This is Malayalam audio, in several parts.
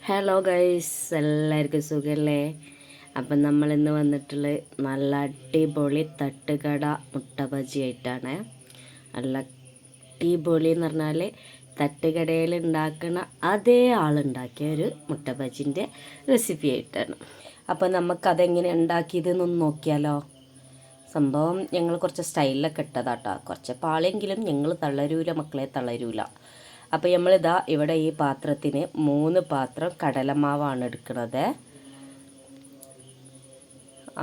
ഹലോ ഗൈസ് എല്ലാവർക്കും സുഖമല്ലേ അപ്പം നമ്മൾ ഇന്ന് വന്നിട്ടുള്ള നല്ല അടിപൊളി തട്ടുകട മുട്ട ബജി ആയിട്ടാണ് നല്ല അടിപൊളി എന്ന് പറഞ്ഞാൽ തട്ടുകടയിൽ ഉണ്ടാക്കുന്ന അതേ ആളുണ്ടാക്കിയ ഒരു മുട്ട ബജിന്റെ റെസിപ്പി ആയിട്ടാണ്. അപ്പം നമുക്കതെങ്ങനെ ഉണ്ടാക്കിയതെന്നൊന്ന് നോക്കിയാലോ? സംഭവം ഞങ്ങൾ കുറച്ച് സ്റ്റൈലിലൊക്കെ ഇട്ടതാട്ടോ. കുറച്ച് പാളെങ്കിലും ഞങ്ങൾ തളരൂല മക്കളെ തളരൂല. അപ്പോൾ നമ്മളിതാ ഇവിടെ ഈ പാത്രത്തിന് മൂന്ന് പാത്രം കടലമാവാണ് എടുക്കുന്നത്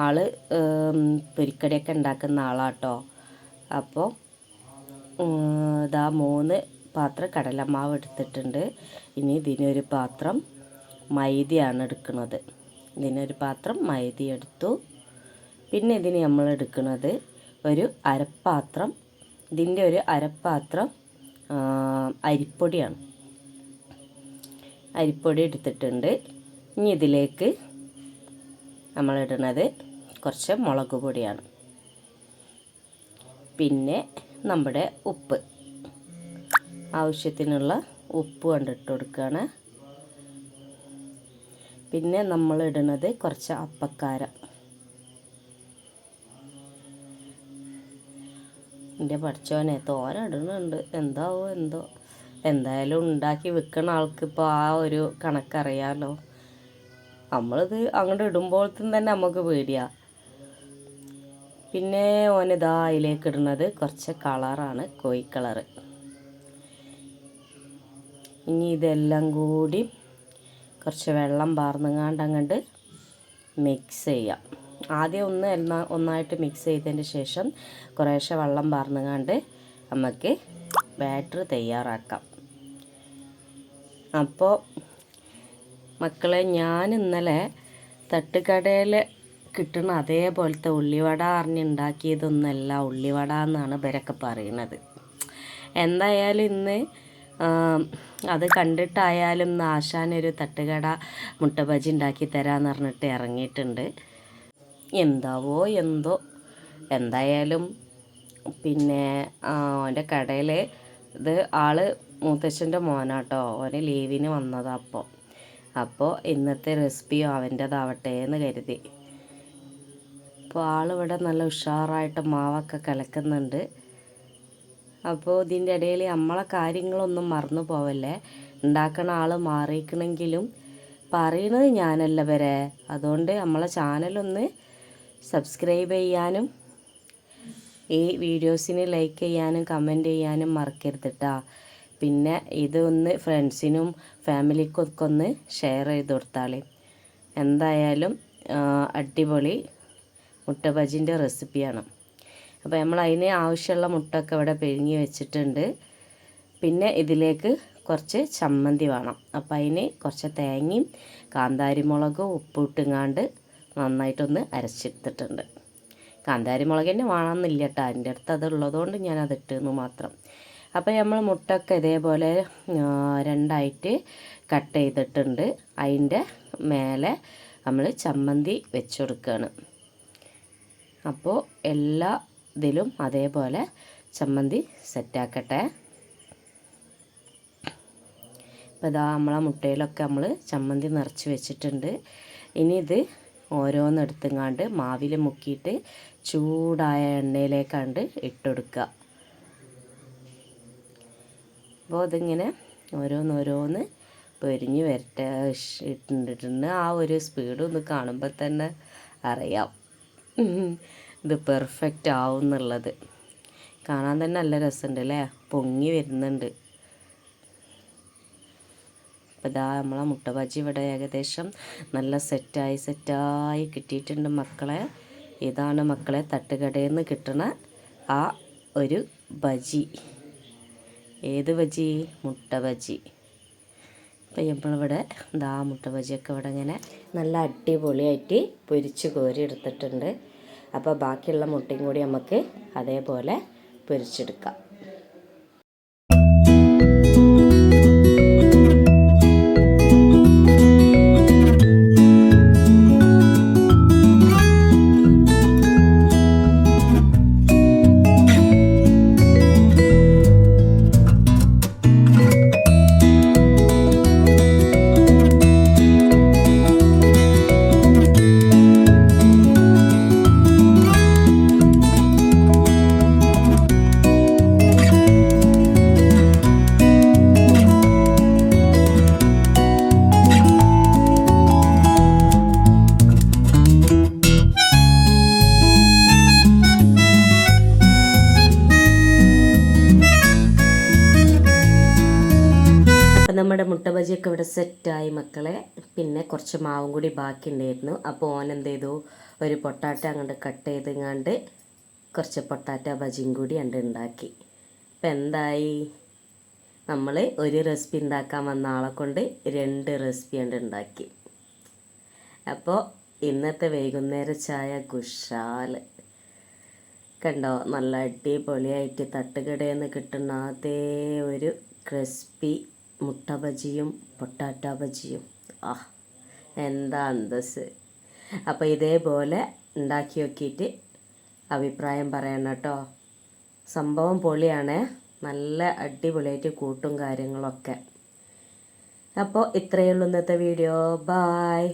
ആൾ പൊരിക്കടിയൊക്കെ ഉണ്ടാക്കുന്ന ആളാട്ടോ. അപ്പോൾ ഇതാ മൂന്ന് പാത്രം കടലമാവ് എടുത്തിട്ടുണ്ട്. ഇനി ഇതിനൊരു പാത്രം മൈദയാണ് എടുക്കുന്നത് ഇതിനൊരു പാത്രം മൈദ എടുത്തു. പിന്നെ ഇതിന് നമ്മൾ എടുക്കുന്നത് ഒരു അരപ്പാത്രം. ഇതിന്റെ ഒരു അരപ്പാത്രം അരിപ്പൊടിയാണ്. അരിപ്പൊടി എടുത്തിട്ടുണ്ട്. ഇനി ഇതിലേക്ക് നമ്മളിടുന്നത് കുറച്ച് മുളക് പൊടിയാണ്. പിന്നെ നമ്മുടെ ഉപ്പ്. ആവശ്യത്തിനുള്ള ഉപ്പ് കണ്ടിട്ട് കൊടുക്കുകയാണ്. പിന്നെ നമ്മൾ ഇടുന്നത് കുറച്ച് അപ്പക്കാരം. എന്റെ പഠിച്ചവനെ തോര ഇടുന്നുണ്ട്. എന്താവോ എന്തോ. എന്തായാലും ഉണ്ടാക്കി വെക്കണ ആൾക്ക് ഇപ്പോൾ ആ ഒരു കണക്കറിയാലോ. നമ്മളിത് അങ്ങോട്ട് ഇടുമ്പോഴത്തും തന്നെ നമുക്ക് പേടിയാ. പിന്നെ ഓനിതാ അതിലേക്ക് ഇടുന്നത് കുറച്ച് കളറാണ് കോയി കളർ ഇനി ഇതെല്ലാം കൂടി കുറച്ച് വെള്ളം പാർന്നുങ്ങാണ്ട് അങ്ങോട്ട് മിക്സ് ചെയ്യാം. ആദ്യം ഒന്ന് എന്നാ ഒന്നായിട്ട് മിക്സ് ചെയ്തതിന് ശേഷം കുറേശ്ശെ വെള്ളം പാർന്നുകൊണ്ട് നമുക്ക് ബാറ്റർ തയ്യാറാക്കാം. അപ്പോൾ മക്കളെ ഞാൻ ഇന്നലെ തട്ടുകടയിൽ കിട്ടുന്ന അതേപോലത്തെ ഉള്ളിവട അറിഞ്ഞുണ്ടാക്കിയതൊന്നല്ല ഉള്ളിവട എന്നാണ് ഇവരൊക്കെ പറയുന്നത് എന്തായാലും ഇന്ന് അത് കണ്ടിട്ടായാലും ആശാനൊരു തട്ടുകട മുട്ട ബജി ഉണ്ടാക്കി തരാമെന്ന് പറഞ്ഞിട്ട് ഇറങ്ങിയിട്ടുണ്ട്. എന്താവോ എന്തോ. എന്തായാലും പിന്നെ അവന്റെ കടയിൽ ഇത് ആൾ മൂത്തച്ഛന്റെ മോനാട്ടോ. ഓന് ലീവിന് വന്നതാ അപ്പോൾ അപ്പോൾ ഇന്നത്തെ റെസിപ്പിയോ അവന്റെതാവട്ടെ എന്ന് കരുതി. അപ്പോൾ ആളിവിടെ നല്ല ഉഷാറായിട്ട് മാവൊക്കെ കലക്കുന്നുണ്ട്. അപ്പോൾ ഇതിന്റെ ഇടയിൽ നമ്മളെ കാര്യങ്ങളൊന്നും മറന്നു പോവല്ലേ? ഉണ്ടാക്കണ ആൾ മാറിയിക്കണമെങ്കിലും പറയണത് ഞാനല്ല വരെ. അതുകൊണ്ട് നമ്മളെ ചാനലൊന്ന് സബ്സ്ക്രൈബ് ചെയ്യാനും ഈ വീഡിയോസിന് ലൈക്ക് ചെയ്യാനും കമന്റ് ചെയ്യാനും മറക്കരുത് കേട്ടോ പിന്നെ ഇതൊന്ന് ഫ്രണ്ട്സിനും ഫാമിലിക്കൊക്കെ ഒന്ന് ഷെയർ ചെയ്ത് കൊടുത്താളി. എന്തായാലും അടിപൊളി മുട്ട ബജിന്റെ റെസിപ്പിയാണ് അപ്പോൾ നമ്മൾ അതിന് ആവശ്യമുള്ള മുട്ടൊക്കെ ഇവിടെ പിഴുങ്ങി വെച്ചിട്ടുണ്ട്. പിന്നെ ഇതിലേക്ക് കുറച്ച് ചമ്മന്തി വേണം. അപ്പോൾ അതിന് കുറച്ച് തേങ്ങയും കാന്താരിമുളകും ഉപ്പിട്ടുങ്ങാണ്ട് നന്നായിട്ടൊന്ന് അരച്ചെടുത്തിട്ടുണ്ട്. കാന്താരി മുളക് തന്നെ വേണമെന്നില്ല കേട്ടോ. എന്റെ അടുത്ത് അത് ഉള്ളതുകൊണ്ട് ഞാൻ അത് ഇട്ടെന്ന് മാത്രം. അപ്പോൾ നമ്മൾ മുട്ടൊക്കെ ഇതേപോലെ രണ്ടായിട്ട് കട്ട് ചെയ്തിട്ടുണ്ട്. അതിന്റെ മേലെ നമ്മൾ ചമ്മന്തി വെച്ച് കൊടുക്കുകയാണ് അപ്പോൾ എല്ലാ ഇതിലും അതേപോലെ ചമ്മന്തി സെറ്റാക്കട്ടെ. ഇപ്പോൾ ഇതാ നമ്മളെ മുട്ടയിലൊക്കെ നമ്മൾ ചമ്മന്തി നിറച്ച് വെച്ചിട്ടുണ്ട്. ഇനി ഇത് ഓരോന്നെടുത്തുങ്ങാണ്ട് മാവിൽ മുക്കിയിട്ട് ചൂടായ എണ്ണയിലേക്കാണ്ട് ഇട്ടുകൊടുക്കുക അപ്പോൾ അതിങ്ങനെ ഓരോന്നോരോന്ന് പൊരിഞ്ഞ് വരട്ടെ ഇട്ടിട്ടുണ്ട്. ആ ഒരു സ്പീഡ് ഒന്ന് കാണുമ്പോൾ തന്നെ അറിയാം. ഇത് പെർഫെക്റ്റ് ആവും എന്നുള്ളത് കാണാൻ തന്നെ നല്ല രസമുണ്ട് അല്ലേ? പൊങ്ങി വരുന്നുണ്ട്. അപ്പോൾ ഇതാ നമ്മളെ മുട്ട ബജി ഇവിടെ ഏകദേശം നല്ല സെറ്റായി സെറ്റായി കിട്ടിയിട്ടുണ്ട് മക്കളെ. ഇതാണ് മക്കളെ തട്ടുകടയിൽ നിന്ന് കിട്ടണ ആ ഒരു ബജി. ഏത് ബജി? മുട്ട ബജി. അപ്പോൾ നമ്മളിവിടെ ദാ മുട്ട ബജിയൊക്കെ ഇവിടെ ഇങ്ങനെ നല്ല അടിപൊളിയായിട്ട് പൊരിച്ച് കോരി എടുത്തിട്ടുണ്ട്. അപ്പോൾ ബാക്കിയുള്ള മുട്ടയും കൂടി നമുക്ക് അതേപോലെ പൊരിച്ചെടുക്കാം. ബജിയൊക്കെ ഇവിടെ സെറ്റായി മക്കളെ. പിന്നെ കുറച്ച് മാവും കൂടി ബാക്കി ഉണ്ടായിരുന്നു അപ്പോൾ ഓൻ എന്ത് ചെയ്തു? ഒരു പൊട്ടാറ്റ അങ്ങോട്ട് കട്ട് ചെയ്തെങ്ങാണ്ട് കുറച്ച് പൊട്ടാറ്റ ബജിയും കൂടി അങ്ങോട്ട് ഉണ്ടാക്കി. അപ്പം എന്തായി? നമ്മൾ ഒരു റെസിപ്പി ഉണ്ടാക്കാൻ വന്ന ആളെ കൊണ്ട് രണ്ട് റെസിപ്പി അങ്ങോട്ട് ഉണ്ടാക്കി. അപ്പോൾ ഇന്നത്തെ വൈകുന്നേര ചായ കുഷാൽ കണ്ടോ? നല്ല അടിപൊളിയായിട്ട് തട്ടുകടയിൽ നിന്ന് കിട്ടുന്ന അതേ ഒരു ക്രിസ്പി മുട്ട ബജിയും പൊട്ടാറ്റ ബജിയും ആ എന്താ അന്തസ് അപ്പോൾ ഇതേപോലെ ഉണ്ടാക്കി നോക്കിയിട്ട് അഭിപ്രായം പറയണം കേട്ടോ. സംഭവം പൊളിയാണ്. നല്ല അടിപൊളിയായിട്ട് കൂട്ടും കാര്യങ്ങളൊക്കെ. അപ്പോൾ ഇത്രയേ ഉള്ളൂ ഇന്നത്തെ വീഡിയോ. ബായ്